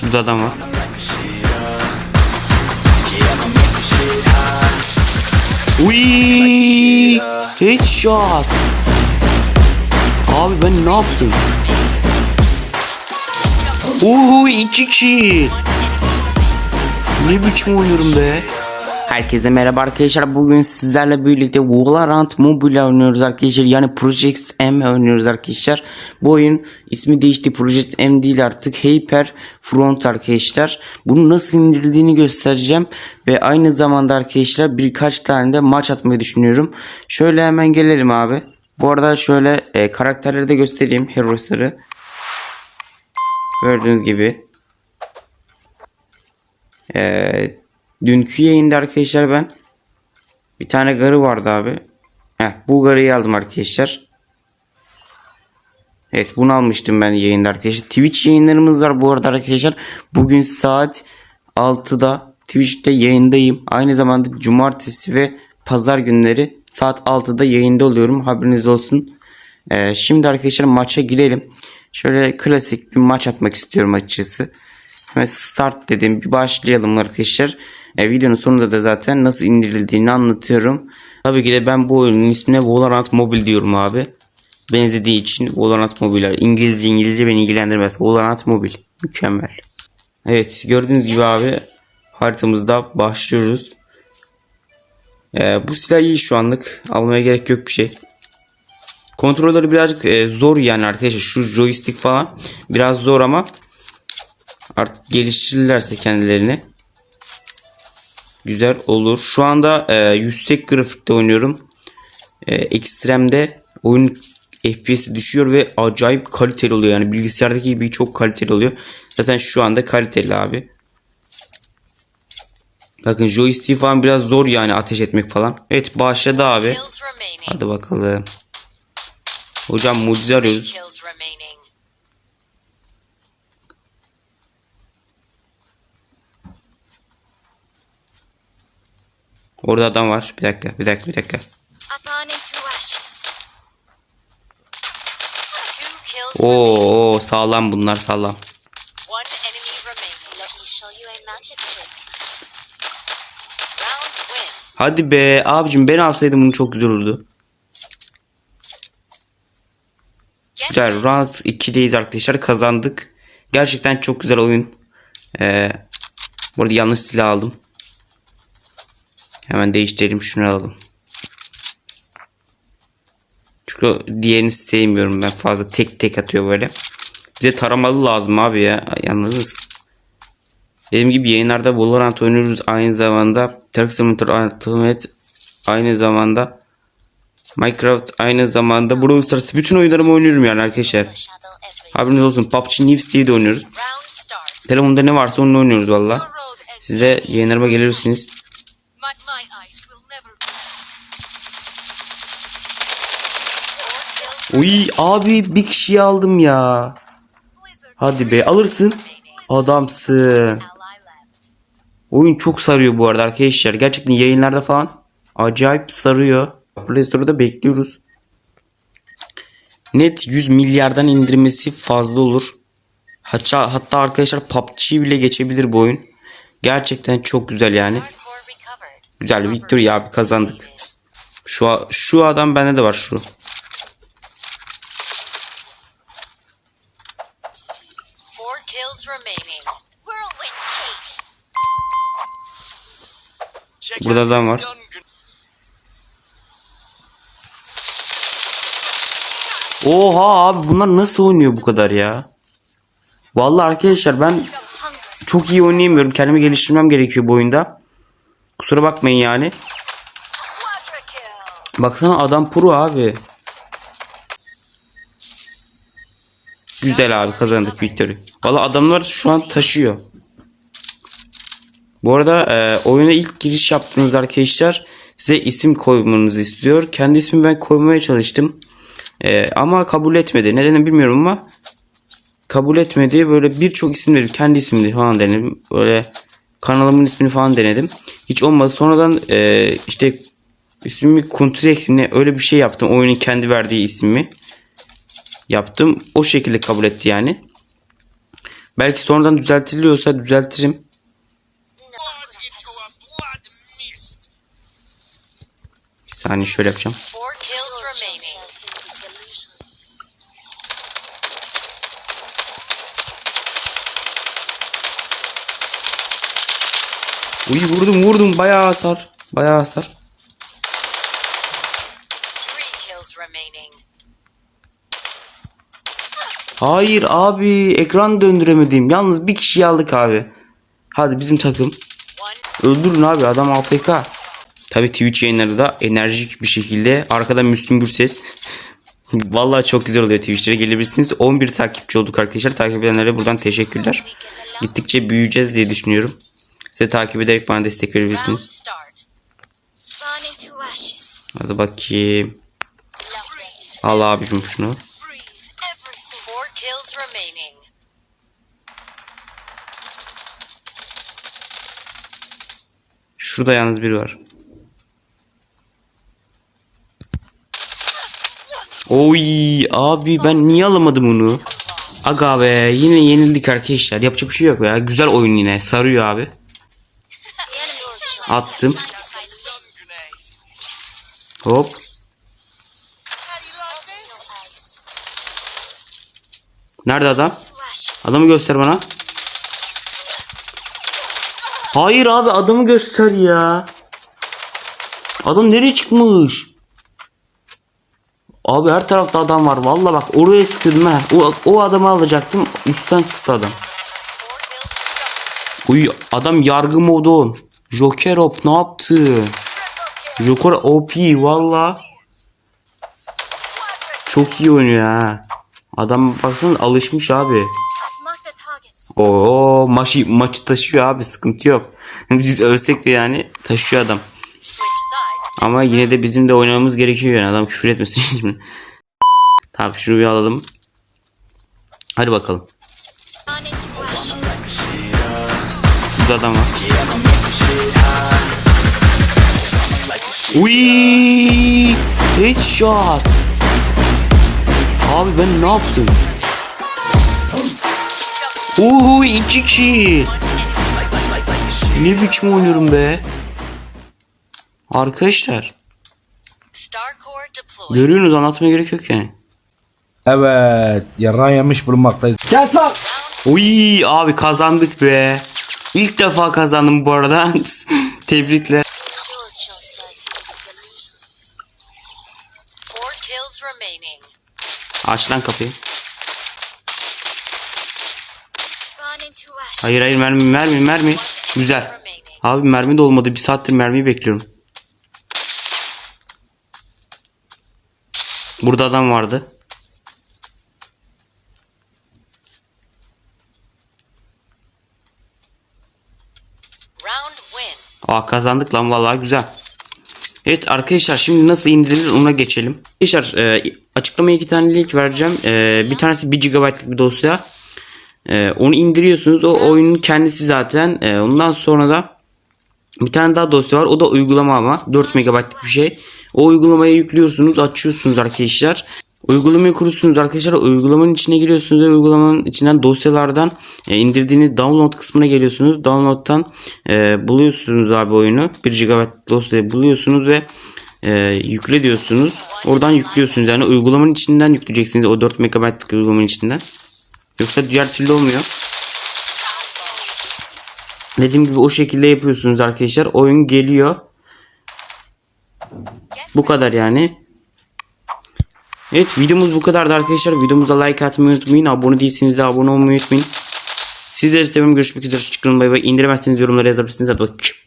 Şurada adam var. Uy! Headshot. Abi ben ne yaptım? Uhu iki kill. Ne biçim oynuyorum be? Herkese merhaba arkadaşlar. Bugün sizlerle birlikte Valorant Mobile oynuyoruz arkadaşlar. Yani Project M oynuyoruz arkadaşlar. Bu oyun ismi değişti. Project M değil artık. Hyper Front arkadaşlar. Bunu nasıl indirildiğini göstereceğim. Ve aynı zamanda arkadaşlar birkaç tane de maç atmayı düşünüyorum. Şöyle hemen gelelim abi. Bu arada şöyle e, karakterleri de göstereyim. Heroes'ları. Gördüğünüz gibi. Ee, dünkü yayında arkadaşlar ben bir tane garı vardı abi. Heh, bu garıyı aldım arkadaşlar. Evet bunu almıştım ben yayında arkadaşlar. Twitch yayınlarımız var bu arada arkadaşlar. Bugün saat 6'da Twitch'te yayındayım. Aynı zamanda cumartesi ve pazar günleri saat 6'da yayında oluyorum. Haberiniz olsun. Ee, şimdi arkadaşlar maça girelim. Şöyle klasik bir maç atmak istiyorum açıkçası. Hemen start dedim. Bir başlayalım arkadaşlar. E, videonun sonunda da zaten nasıl indirildiğini anlatıyorum. Tabii ki de ben bu oyunun ismine Valorant Mobile diyorum abi. Benzediği için Valorant Mobile. İngilizce İngilizce beni ilgilendirmez. Valorant Mobile. Mükemmel. Evet gördüğünüz gibi abi haritamızda başlıyoruz. E, bu silah iyi şu anlık. Almaya gerek yok bir şey. Kontrolleri birazcık e, zor yani arkadaşlar. Şu joystick falan biraz zor ama artık geliştirirlerse kendilerini güzel olur. Şu anda e, yüksek grafikte oynuyorum. E, ekstremde oyun FPS'i düşüyor ve acayip kaliteli oluyor. Yani bilgisayardaki gibi çok kaliteli oluyor. Zaten şu anda kaliteli abi. Bakın joystick falan biraz zor yani ateş etmek falan. Evet başladı abi. Hadi bakalım. Hocam mucize arıyoruz. Orada adam var. Bir dakika, bir dakika, bir dakika. Oo, oo sağlam bunlar sağlam. Hadi be abicim ben alsaydım bunu çok güzel olurdu. Güzel round 2'deyiz arkadaşlar kazandık. Gerçekten çok güzel oyun. Ee, burada yanlış silah aldım. Hemen değiştirelim şunu alalım. Çünkü diğerini sevmiyorum ben fazla tek tek atıyor böyle. Bize taramalı lazım abi ya yalnız. Dediğim gibi yayınlarda Valorant oynuyoruz aynı zamanda Truck Simulator Ultimate aynı zamanda Minecraft aynı zamanda Brawl Stars bütün oyunlarımı oynuyorum yani arkadaşlar. Haberiniz olsun PUBG News diye de oynuyoruz. Telefonda ne varsa onunla oynuyoruz valla. Siz de yayınlarıma gelirsiniz. Uy abi bir kişiyi aldım ya. Hadi be alırsın. Adamsın. Oyun çok sarıyor bu arada arkadaşlar. Gerçekten yayınlarda falan acayip sarıyor. Play Store'da bekliyoruz. Net 100 milyardan indirmesi fazla olur. Hatta, hatta arkadaşlar PUBG bile geçebilir bu oyun. Gerçekten çok güzel yani. Güzel victory abi kazandık. Şu şu adam bende de var şu. Burada adam var. Oha abi bunlar nasıl oynuyor bu kadar ya? Vallahi arkadaşlar ben çok iyi oynayamıyorum. Kendimi geliştirmem gerekiyor bu oyunda. Kusura bakmayın yani. Baksana adam pro abi. Güzel abi kazandık victory. Valla adamlar şu an taşıyor. Bu arada e, oyuna ilk giriş yaptığınızda arkadaşlar size isim koymanızı istiyor. Kendi ismimi ben koymaya çalıştım. E, ama kabul etmedi. Nedenini bilmiyorum ama kabul etmedi. Böyle birçok isim dedim. Kendi ismini falan denedim. Böyle kanalımın ismini falan denedim. Hiç olmadı. Sonradan e, işte ismimi Kuntrek ne öyle bir şey yaptım. Oyunun kendi verdiği ismi yaptım. O şekilde kabul etti yani. Belki sonradan düzeltiliyorsa düzeltirim. Saniye şöyle yapacağım. Uy vurdum vurdum bayağı hasar. Bayağı hasar. Hayır abi ekran döndüremedim. Yalnız bir kişiyi aldık abi. Hadi bizim takım. Öldürün abi adam AFK. Tabi Twitch yayınları da enerjik bir şekilde. Arkada Müslüm Gürses. Vallahi çok güzel oluyor Twitch'lere gelebilirsiniz. 11 takipçi olduk arkadaşlar. Takip edenlere buradan teşekkürler. Gittikçe büyüyeceğiz diye düşünüyorum. Size takip ederek bana destek verebilirsiniz. Hadi bakayım. Al abicim şunu. Şurada yalnız biri var. Oy abi ben niye alamadım onu? Aga be yine yenildik arkadaşlar. Yapacak bir şey yok ya. Güzel oyun yine. Sarıyor abi. Attım. Hop. Nerede adam? Adamı göster bana. Hayır abi adamı göster ya. Adam nereye çıkmış? Abi her tarafta adam var. Vallahi bak oraya sıkıldım ha. O, o adamı alacaktım. Üstten sıktı adam. Uy adam yargı modun. Joker hop ne yaptı? Joker OP valla. Çok iyi oynuyor ha. Adam baksana alışmış abi. Oo maçı maçı taşıyor abi sıkıntı yok. Biz ölsek de yani taşıyor adam. Ama yine de bizim de oynamamız gerekiyor yani adam küfür etmesin şimdi. tamam şunu bir alalım. Hadi bakalım. Şurada adam var. Uy! Headshot. Abi ben ne yaptım? Uhu iki kill. Ne biçim oynuyorum be? Arkadaşlar görüyorsunuz anlatmaya gerek yok yani. Evet, yaran yemiş bulunmaktayız. Gel lan! Uy abi kazandık be. İlk defa kazandım bu arada. Tebrikler. Aç lan kapıyı. Hayır hayır mermi mermi mermi. Güzel. Abi mermi de olmadı. Bir saattir mermiyi bekliyorum. Burada adam vardı. Aa kazandık lan vallahi güzel. Evet arkadaşlar şimdi nasıl indirilir ona geçelim. Arkadaşlar e, açıklamaya iki tane link vereceğim. E, bir tanesi 1 GB'lık bir dosya. E, onu indiriyorsunuz. O oyunun kendisi zaten. E, ondan sonra da bir tane daha dosya var. O da uygulama ama 4 MB'lık bir şey. O uygulamayı yüklüyorsunuz, açıyorsunuz arkadaşlar. Uygulamayı kuruyorsunuz arkadaşlar. Uygulamanın içine giriyorsunuz uygulamanın içinden dosyalardan e, indirdiğiniz download kısmına geliyorsunuz. Download'tan e, buluyorsunuz abi oyunu. 1 GB dosyayı buluyorsunuz ve e, yükle diyorsunuz. Oradan yüklüyorsunuz. Yani uygulamanın içinden yükleyeceksiniz. O 4 MB'lık uygulamanın içinden. Yoksa diğer türlü olmuyor. Dediğim gibi o şekilde yapıyorsunuz arkadaşlar. Oyun geliyor. Bu kadar yani. Evet videomuz bu kadardı arkadaşlar. Videomuza like atmayı unutmayın. Abone değilseniz de abone olmayı unutmayın. Sizleri seviyorum. Görüşmek üzere. Çıkın bay bay. İndiremezseniz yorumlara yazabilirsiniz. Hadi bakayım.